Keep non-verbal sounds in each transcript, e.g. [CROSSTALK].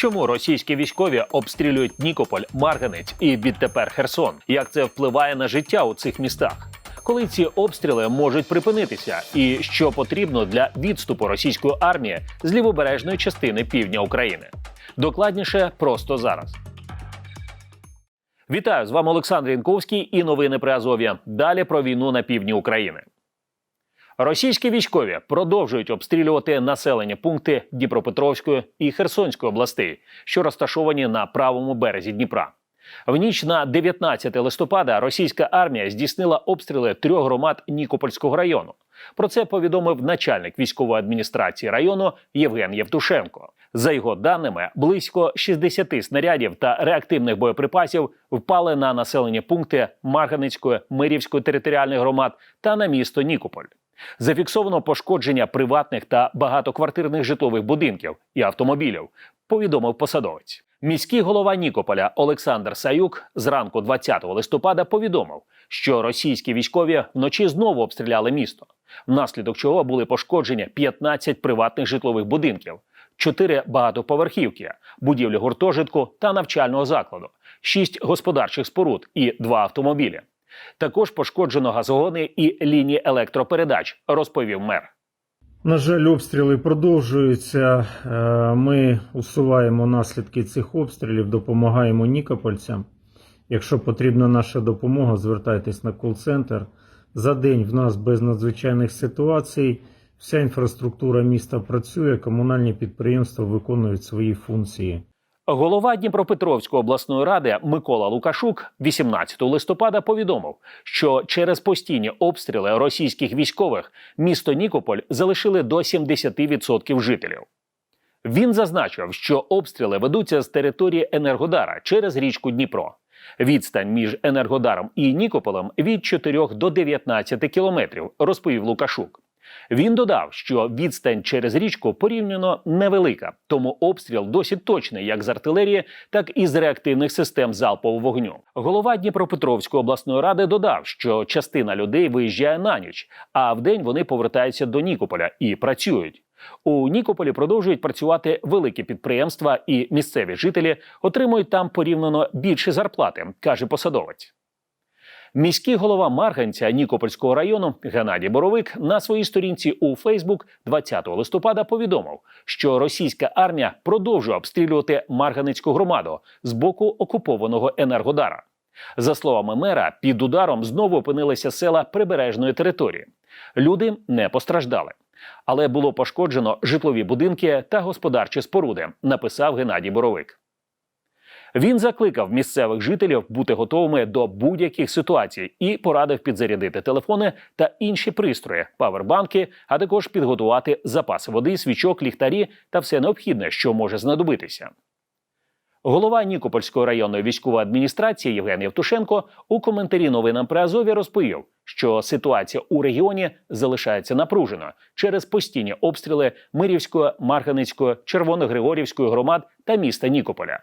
Чому російські військові обстрілюють Нікополь, Марганець і відтепер Херсон? Як це впливає на життя у цих містах? Коли ці обстріли можуть припинитися, і що потрібно для відступу російської армії з лівобережної частини півдня України? Докладніше просто зараз. Вітаю з вами Олександр Янковський і новини при Азов'я. Далі про війну на півдні України. Російські військові продовжують обстрілювати населені пункти Дніпропетровської і Херсонської областей, що розташовані на правому березі Дніпра. В ніч на 19 листопада російська армія здійснила обстріли трьох громад Нікопольського району. Про це повідомив начальник військової адміністрації району Євген Євтушенко. За його даними, близько 60 снарядів та реактивних боєприпасів впали на населені пункти Марганицької, Мирівської територіальних громад та на місто Нікополь. Зафіксовано пошкодження приватних та багатоквартирних житлових будинків і автомобілів, повідомив посадовець. Міський голова Нікополя Олександр Саюк зранку 20 листопада повідомив, що російські військові вночі знову обстріляли місто, внаслідок чого були пошкоджені 15 приватних житлових будинків, 4 багатоповерхівки, будівлі гуртожитку та навчального закладу, 6 господарчих споруд і 2 автомобілі. Також пошкоджено газогони і лінії електропередач, розповів мер. На жаль, обстріли продовжуються. Е, Ми усуваємо наслідки цих обстрілів, допомагаємо нікопольцям. Якщо потрібна наша допомога, звертайтесь на кол-центр. За день в нас без надзвичайних ситуацій. Вся інфраструктура міста працює, комунальні підприємства виконують свої функції. Голова Дніпропетровської обласної ради Микола Лукашук 18 листопада повідомив, що через постійні обстріли російських військових місто Нікополь залишили до 70% жителів. Він зазначив, що обстріли ведуться з території Енергодара через річку Дніпро. Відстань між Енергодаром і Нікополем від 4 до 19 кілометрів, розповів Лукашук. Він додав, що відстань через річку порівняно невелика, тому обстріл досить точний як з артилерії, так і з реактивних систем залпового вогню. Голова Дніпропетровської обласної ради додав, що частина людей виїжджає на ніч, а вдень вони повертаються до Нікополя і працюють. У Нікополі продовжують працювати великі підприємства, і місцеві жителі отримують там порівняно більші зарплати, каже посадовець. Міський голова Марганця Нікопольського району Геннадій Боровик на своїй сторінці у Фейсбук 20 листопада повідомив, що російська армія продовжує обстрілювати Марганицьку громаду з боку окупованого Енергодара. За словами мера, під ударом знову опинилися села прибережної території. Люди не постраждали, але було пошкоджено житлові будинки та господарчі споруди, написав Геннадій Боровик. Він закликав місцевих жителів бути готовими до будь-яких ситуацій і порадив підзарядити телефони та інші пристрої, павербанки, а також підготувати запаси води, свічок, ліхтарі та все необхідне, що може знадобитися. Голова Нікопольської районної військової адміністрації Євген Євтушенко у коментарі новинам при Азові розповів, що ситуація у регіоні залишається напруженою через постійні обстріли Мирівської, Марганицької, Червоногригорівської громад та міста Нікополя.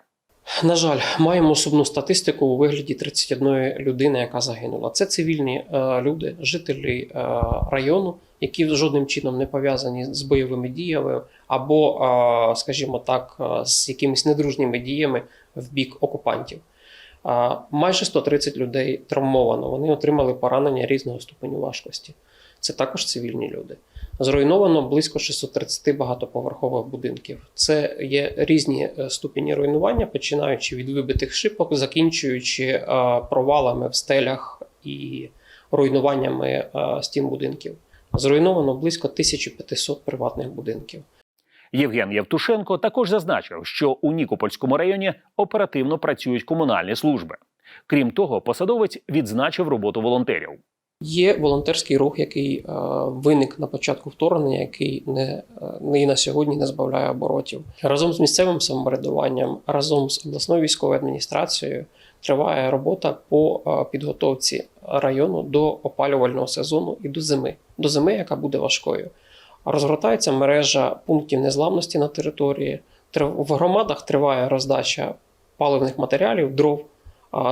На жаль, маємо сумну статистику у вигляді 31 людини, яка загинула. Це цивільні е, люди, жителі е, району, які жодним чином не пов'язані з бойовими діями, або, е, скажімо так, з якимись недружніми діями в бік окупантів. Майже 130 людей травмовано. Вони отримали поранення різного ступеню важкості. Це також цивільні люди. Зруйновано близько 630 багатоповерхових будинків. Це є різні е, ступені руйнування, починаючи від вибитих шибок, закінчуючи е, провалами в стелях і руйнуваннями е, стін будинків. Зруйновано близько 1500 приватних будинків. Євген Євтушенко також зазначив, що у Нікопольському районі оперативно працюють комунальні служби. Крім того, посадовець відзначив роботу волонтерів. Є волонтерський рух, який е, виник на початку вторгнення, який не, е, і на сьогодні не збавляє оборотів. Разом з місцевим самоврядуванням, разом з обласною військовою адміністрацією триває робота по е, підготовці району до опалювального сезону і до зими, до зими, яка буде важкою. Розгортається мережа пунктів незламності на території. В громадах триває роздача паливних матеріалів, дров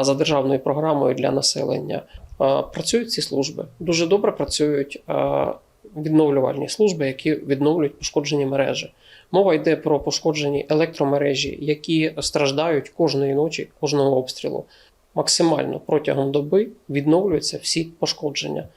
за державною програмою для населення. Працюють ці служби. Дуже добре працюють відновлювальні служби, які відновлюють пошкоджені мережі. Мова йде про пошкоджені електромережі, які страждають кожної ночі, кожного обстрілу. Максимально протягом доби відновлюються всі пошкодження.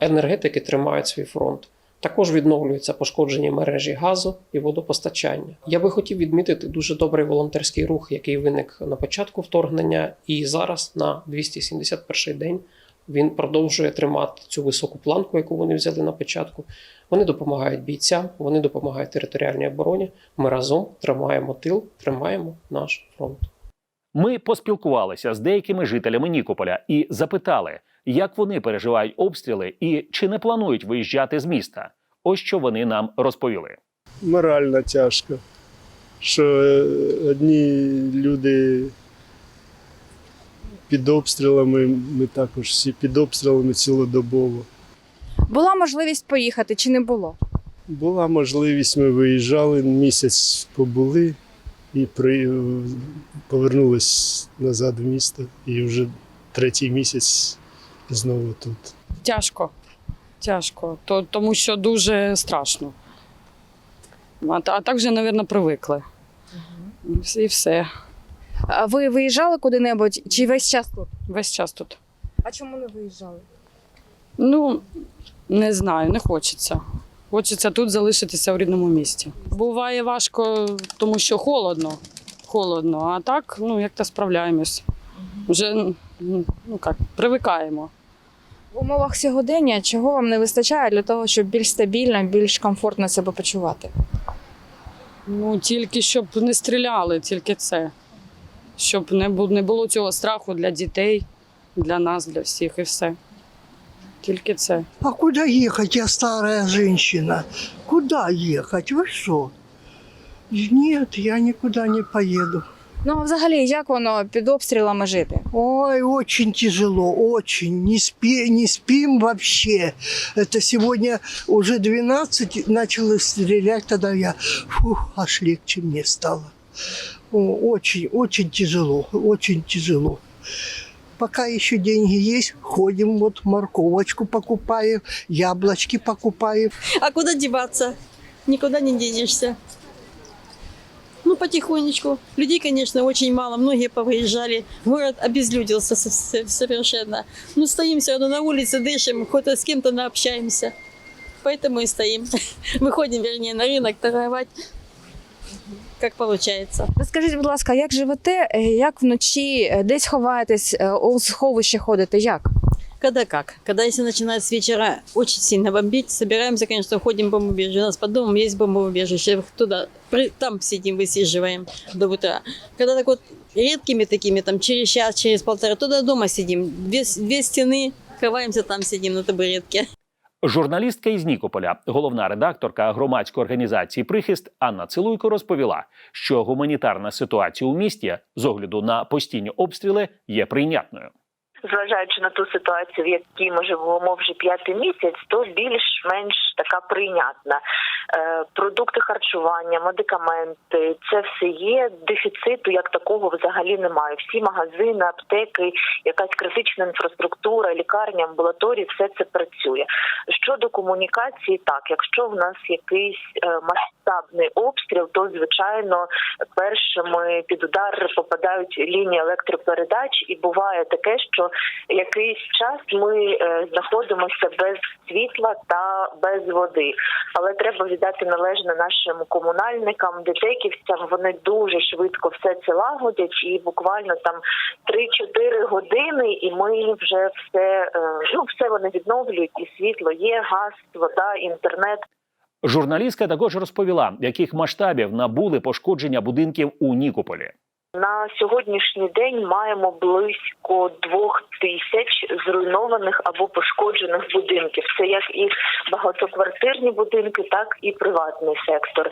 Енергетики тримають свій фронт. Також відновлюються пошкоджені мережі газу і водопостачання. Я би хотів відмітити дуже добрий волонтерський рух, який виник на початку вторгнення, і зараз на 271 день він продовжує тримати цю високу планку, яку вони взяли на початку. Вони допомагають бійцям, вони допомагають територіальній обороні. Ми разом тримаємо тил, тримаємо наш фронт. Ми поспілкувалися з деякими жителями Нікополя і запитали, як вони переживають обстріли і чи не планують виїжджати з міста. Ось що вони нам розповіли. морально тяжко, що е, одні люди під обстрілами, ми також всі під обстрілами цілодобово. Була можливість поїхати чи не було? Була можливість, ми виїжджали, місяць побули і при... повернулись назад в місто. І вже третій місяць знову тут. Тяжко. Тяжко. То, тому що дуже страшно. А, а так вже, мабуть, привикли. І все- І все. А Ви виїжджали куди-небудь чи весь час тут? Весь час тут. А чому не виїжджали? Ну, не знаю, не хочеться. Хочеться тут залишитися в рідному місті. Буває важко, тому що холодно. Холодно, а так, ну, як-то справляємось. Вже ну, як, привикаємо. В умовах сьогодення чого вам не вистачає для того, щоб більш стабільно, більш комфортно себе почувати? Ну, тільки щоб не стріляли, тільки це. Щоб не не було цього страху для дітей, для нас, для всіх і все. Тільки це. А куда ехать? Я старая женщина. Куда ехать? Вы что? Нет, я никуда не поеду. Ну а взагалі, як воно під обстрілами жити? Ой, очень тяжело, очень. Не, спи, не спим вообще. Это сегодня уже 12 начало стрелять, тогда я, фух, аж легче мне стало. О, очень, очень тяжело, очень тяжело. Пока еще деньги есть, ходим, вот морковочку покупаем, яблочки покупаем. А куда деваться? Никуда не денешься. Ну, потихонечку. Людей, конечно, очень мало. Многие повыезжали. Город обезлюдился со- со- совершенно. Ну, стоим все равно на улице, дышим, хоть с кем-то наобщаемся. Поэтому и стоим. [LAUGHS] Выходим, вернее, на рынок торговать, как получается. Розкажіть, будь ласка, як живете, е, як вночі е, десь ховаєтесь, е, у сховище ходите? Як? Когда как? Когда если начинает с вечера очень сильно бомбить, собираемся, конечно, уходим в бомбоубежище. У нас под домом есть бомбоубежище. Туда, при- там сидим, высиживаем до утра. Когда так вот редкими такими, там через час, через полтора, туда дома сидим. Две, две стены, ховаемся, там сидим на табуретке. Журналістка із Нікополя, головна редакторка громадської організації Прихист Анна Цилуйко розповіла, що гуманітарна ситуація у місті з огляду на постійні обстріли є прийнятною. Зважаючи на ту ситуацію, в якій ми живемо вже п'ятий місяць, то більш-менш така прийнятна. Е, Продукти харчування, медикаменти це все є. Дефіциту як такого взагалі немає. Всі магазини, аптеки, якась критична інфраструктура, лікарня, амбулаторії, все це працює. Комунікації, так якщо в нас якийсь е, масштабний обстріл, то звичайно першими під удар попадають лінії електропередач, і буває таке, що якийсь час ми е, знаходимося без світла та без води. Але треба віддати належне нашим комунальникам, детеківцям. Вони дуже швидко все це лагодять, і буквально там 3-4 години, і ми вже все е, ну все вони відновлюють. І світло є, газ, вода, інтернет. Журналістка також розповіла, яких масштабів набули пошкодження будинків у Нікополі. На сьогоднішній день маємо близько двох тисяч зруйнованих або пошкоджених будинків. Це як і багатоквартирні будинки, так і приватний сектор.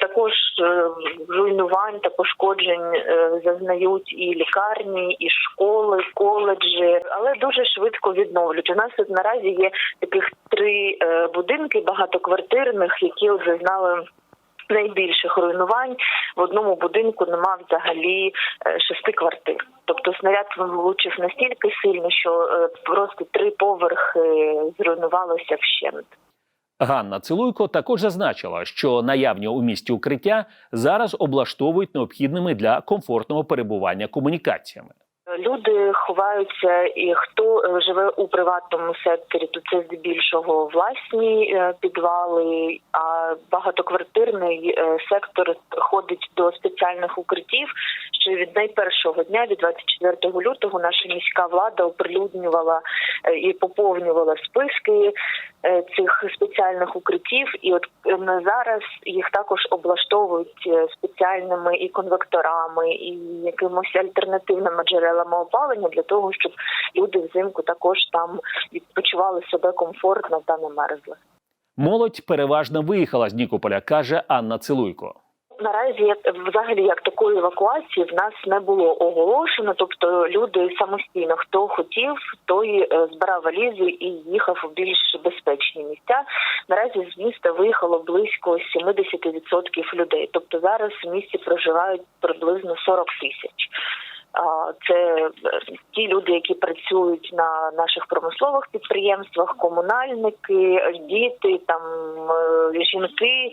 Також е, руйнувань та пошкоджень е, зазнають і лікарні, і школи, коледжі, але дуже швидко відновлюють. У нас тут наразі є таких три е, будинки багатоквартирних, які от зазнали найбільших руйнувань в одному будинку нема взагалі е, шести квартир. Тобто снаряд влучив настільки сильно, що е, просто три поверхи зруйнувалося вщент. Ганна Цилуйко також зазначила, що наявні у місті укриття зараз облаштовують необхідними для комфортного перебування комунікаціями. Люди ховаються, і хто е, живе у приватному секторі, то це здебільшого власні е, підвали. А багатоквартирний е, сектор ходить до спеціальних укриттів. Що від найпершого дня, від 24 лютого, наша міська влада оприлюднювала і поповнювала списки цих спеціальних укриттів. І от е, на зараз їх також облаштовують е, спеціальними і конвекторами, і якимось альтернативними джерелами опалення для того, щоб люди взимку також там відпочивали себе комфортно та не мерзли. Молодь переважно виїхала з Нікополя, каже Анна Цилуйко. Наразі взагалі як такої евакуації в нас не було оголошено. Тобто люди самостійно хто хотів, той е, збирав валізи і їхав у більш безпечні місця. Наразі з міста виїхало близько 70% людей. Тобто зараз в місті проживають приблизно 40 тисяч. Це е, ті люди, які працюють на наших промислових підприємствах, комунальники, діти, там е, жінки,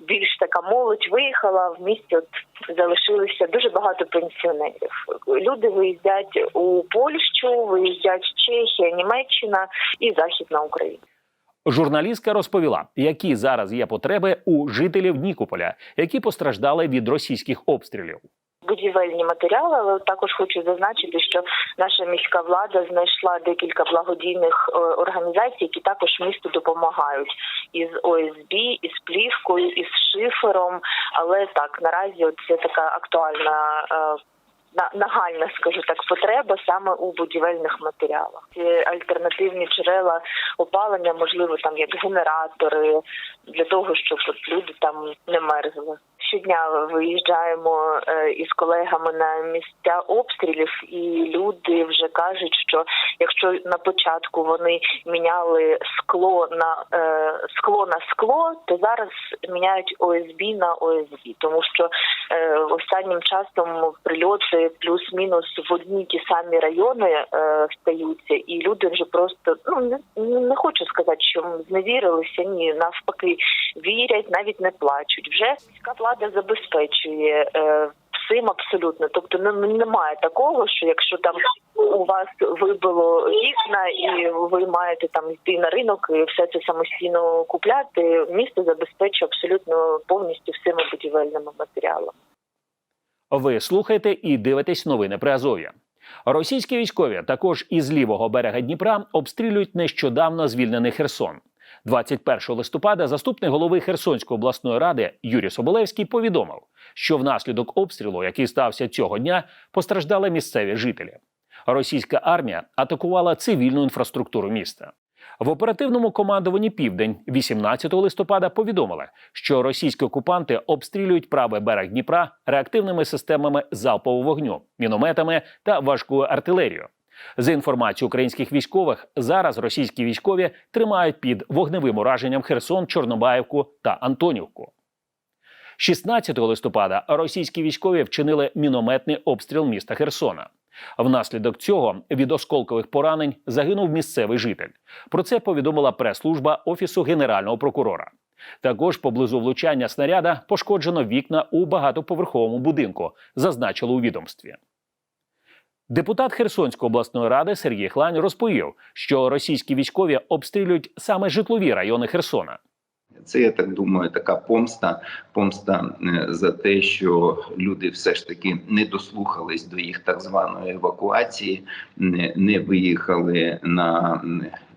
більш така молодь виїхала в місті. От залишилися дуже багато пенсіонерів. Люди виїздять у Польщу, виїздять Чехія, Німеччина і Західна Україна. Журналістка розповіла, які зараз є потреби у жителів Нікополя, які постраждали від російських обстрілів. Будівельні матеріали, але також хочу зазначити, що наша міська влада знайшла декілька благодійних е, організацій, які також місту допомагають із ОСБ, із плівкою, із шифером. Але так наразі це така актуальна. е, на- Нагальна, скажу так, потреба саме у будівельних матеріалах. Ці альтернативні джерела опалення, можливо, там як генератори, для того, щоб люди там не мерзли. Щодня виїжджаємо е, із колегами на місця обстрілів, і люди вже кажуть, що якщо на початку вони міняли скло на е, скло на скло, то зараз міняють ОСБ на ОСБ, тому що е, останнім часом прильоти плюс-мінус в одні ті самі райони стаються, і люди вже просто ну не хочу сказати, що зневірилися. Ні, навпаки, вірять, навіть не плачуть. Вже міська влада забезпечує. Е, Всім абсолютно, тобто не- немає такого, що якщо там у вас вибило вікна і ви маєте там йти на ринок і все це самостійно купляти, місто забезпечує абсолютно повністю всіми будівельними матеріалами. Ви слухаєте і дивитесь новини при Азов'я. Російські військові також із лівого берега Дніпра обстрілюють нещодавно звільнений Херсон. 21 листопада заступник голови Херсонської обласної ради Юрій Соболевський повідомив, що внаслідок обстрілу, який стався цього дня, постраждали місцеві жителі. Російська армія атакувала цивільну інфраструктуру міста. В оперативному командуванні Південь 18 листопада повідомили, що російські окупанти обстрілюють правий берег Дніпра реактивними системами залпового вогню, мінометами та важкою артилерією. За інформацією українських військових, зараз російські військові тримають під вогневим ураженням Херсон, Чорнобаївку та Антонівку. 16 листопада російські військові вчинили мінометний обстріл міста Херсона. Внаслідок цього від осколкових поранень загинув місцевий житель. Про це повідомила прес-служба офісу генерального прокурора. Також поблизу влучання снаряда пошкоджено вікна у багатоповерховому будинку, зазначили у відомстві. Депутат Херсонської обласної ради Сергій Хлань розповів, що російські військові обстрілюють саме житлові райони Херсона. Це я так думаю, така помста, помста е, за те, що люди все ж таки не дослухались до їх так званої евакуації, не, виїхали на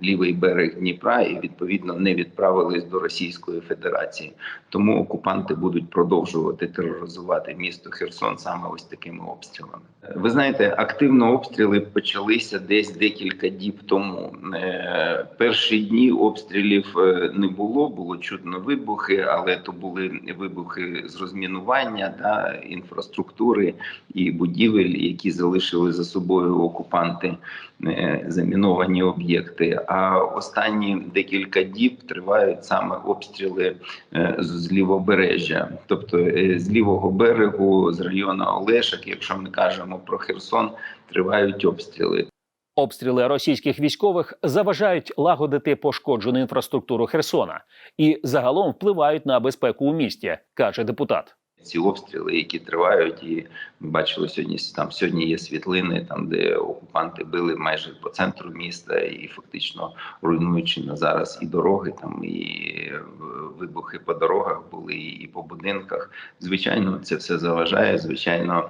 лівий берег Дніпра і відповідно не відправились до Російської Федерації. Тому окупанти будуть продовжувати тероризувати місто Херсон саме ось такими обстрілами. Е, Ви знаєте, активно обстріли почалися десь декілька діб тому. Е, Перші дні обстрілів не було, було чутно вибухи, але то були вибухи з розмінування та інфраструктури і будівель, які залишили за собою окупанти е, заміновані об'єкти. А останні декілька діб тривають саме обстріли е, з лівобережжя, тобто е, з лівого берегу, з району Олешок, якщо ми кажемо про Херсон, тривають обстріли. Обстріли російських військових заважають лагодити пошкоджену інфраструктуру Херсона і загалом впливають на безпеку у місті, каже депутат. Ці обстріли, які тривають, і ми бачили сьогодні. Там сьогодні є світлини, там де окупанти били майже по центру міста, і фактично руйнуючи на зараз і дороги, там і вибухи по дорогах були, і по будинках. Звичайно, це все заважає. Звичайно,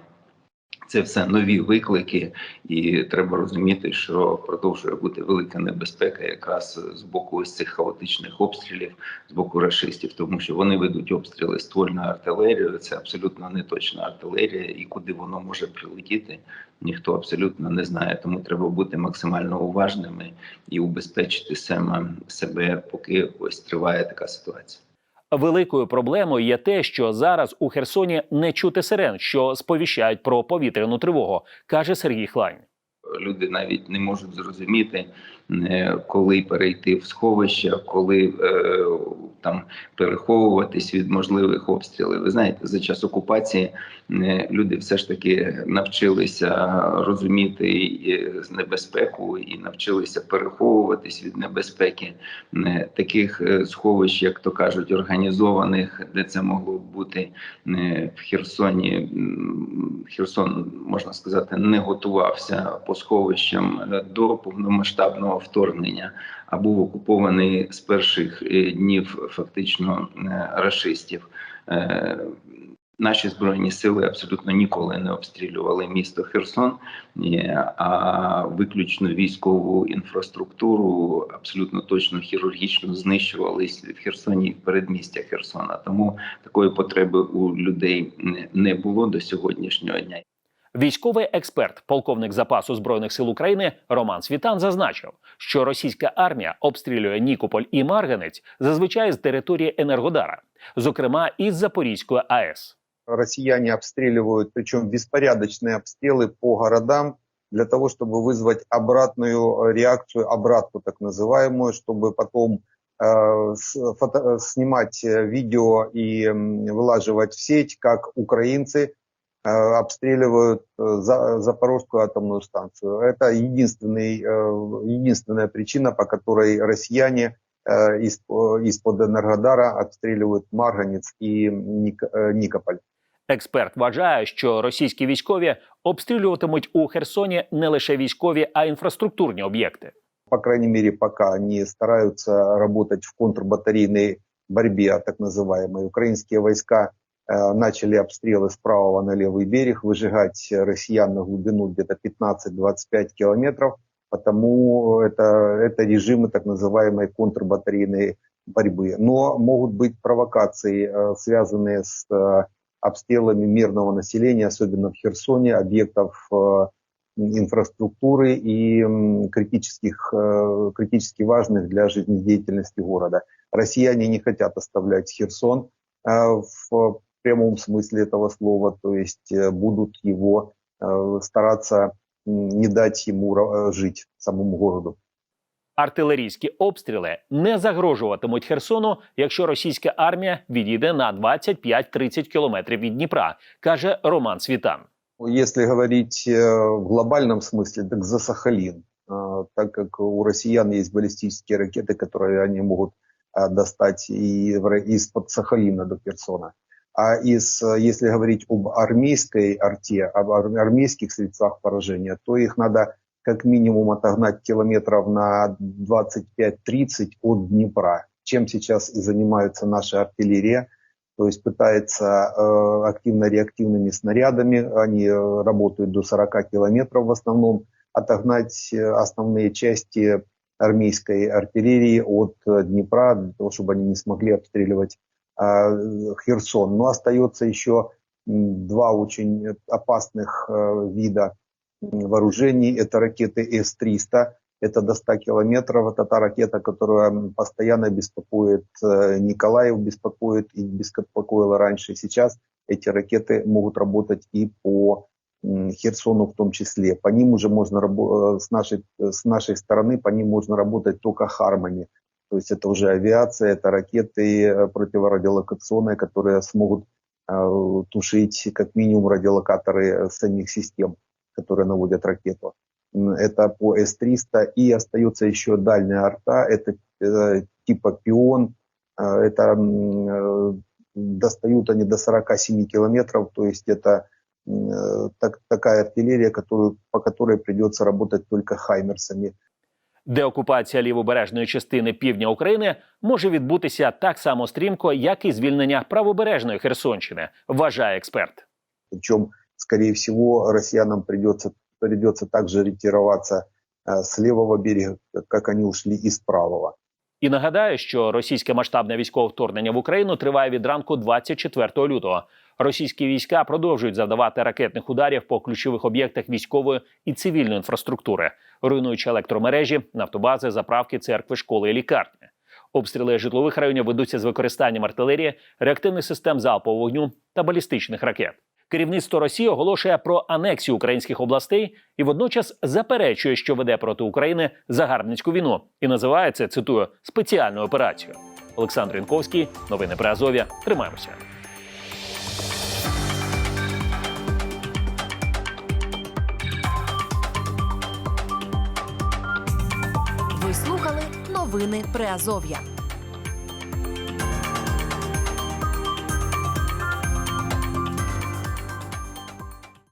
це все нові виклики, і треба розуміти, що продовжує бути велика небезпека, якраз з боку ось цих хаотичних обстрілів, з боку рашистів, тому що вони ведуть обстріли ствольною артилерією. Це абсолютно не точна артилерія, і куди воно може прилетіти, ніхто абсолютно не знає. Тому треба бути максимально уважними і убезпечити себе, поки ось триває така ситуація. Великою проблемою є те, що зараз у Херсоні не чути сирен, що сповіщають про повітряну тривогу, каже Сергій Хлань. Люди навіть не можуть зрозуміти, коли перейти в сховище, коли е, там переховуватись від можливих обстрілів. Ви знаєте, за час окупації е, люди все ж таки навчилися розуміти небезпеку і навчилися переховуватись від небезпеки Е, таких сховищ, як то кажуть, організованих, де це могло бути в Херсоні. Херсон можна сказати не готувався по сховищам до повномасштабного вторгнення, а був окупований з перших е, днів фактично е, рашистів. Е, Наші збройні сили абсолютно ніколи не обстрілювали місто Херсон, а виключно військову інфраструктуру абсолютно точно хірургічно знищувались в Херсоні і в передмістя Херсона. Тому такої потреби у людей не було до сьогоднішнього дня. Військовий експерт, полковник запасу збройних сил України Роман Світан зазначив, що російська армія обстрілює Нікополь і Марганець зазвичай з території Енергодара, зокрема із Запорізької АЕС. россияне обстреливают, причем беспорядочные обстрелы по городам для того, чтобы вызвать обратную э, реакцию, обратку так называемую, чтобы потом э, с- фото- снимать э, видео и м, вылаживать в сеть, как украинцы э, обстреливают э, За- Запорожскую атомную станцию. Это единственный, э, единственная причина, по которой россияне э, из- э, из-под Энергодара обстреливают Марганец и Ник- э, Никополь. Експерт вважає, що російські військові обстрілюватимуть у Херсоні не лише військові, а й інфраструктурні об'єкти. по крайней мере, пока они стараются работать в контрбатарейной борьбе, так называемой. Украинские войска э, начали обстрелы с правого на левый берег, выжигать россиян на глубину где-то 15-25 километров, потому это, это режимы так называемой контрбатарейной борьбы. Но могут быть провокации, э, связанные с э, обстрелами мирного населения, особенно в Херсоне, объектов э, инфраструктуры и критических, э, критически важных для жизнедеятельности города. Россияне не хотят оставлять Херсон э, в прямом смысле этого слова, то есть э, будут его э, стараться м, не дать ему ра- э, жить самому городу. Артилерійські обстріли не загрожуватимуть Херсону, якщо російська армія відійде на 25-30 кілометрів від Дніпра, каже Роман Світан. Если говорить э, в глобальном смысле, так за Сахалин, Э, так как у россиян есть баллистические ракеты, которые они могут э, достать и в ра- из-под Сахалина до Херсона. А из, э, если говорить об армейской арте, об ар- армейских средствах поражения, то их надо как минимум отогнать километров на 25-30 от Днепра, чем сейчас и занимается наша артиллерия. То есть пытается э, активно-реактивными снарядами, они э, работают до 40 километров в основном, отогнать э, основные части армейской артиллерии от Днепра, для того, чтобы они не смогли обстреливать Херсон. Но остается еще два очень опасных э, вида вооружений. Это ракеты С-300, это до 100 километров. Это та ракета, которая постоянно беспокоит э, Николаев, беспокоит и беспокоила раньше. Сейчас эти ракеты могут работать и по Херсону в том числе. По ним уже можно э, с нашей, с нашей стороны по ним можно работать только Хармони. То есть это уже авиация, это ракеты э, противорадиолокационные, которые смогут э, тушить как минимум радиолокаторы э, самих систем, которые наводят ракету. это по С-300, и остается еще дальняя арта, это типа пион, это достают они до 47 километров, то есть это так, такая артиллерия, которую, по которой придется работать только хаймерсами. Деокупація лівобережної частини півдня України може відбутися так само стрімко, як і звільнення правобережної Херсонщини, вважає експерт. Причем, скорее всего, россиянам придется, придется также ретироваться э, с левого берега, как они ушли из правого. І нагадаю, що російське масштабне військове вторгнення в Україну триває від ранку 24 лютого. Російські війська продовжують завдавати ракетних ударів по ключових об'єктах військової і цивільної інфраструктури, руйнуючи електромережі, нафтобази, заправки, церкви, школи і лікарні. Обстріли житлових районів ведуться з використанням артилерії, реактивних систем залпового вогню та балістичних ракет. Керівництво Росії оголошує про анексію українських областей і водночас заперечує, що веде проти України загарбницьку війну, і називає це цитую спеціальною операцією. Олександр Інковський, новини при Азов'я. Тримаємося. Новини Приазов'я.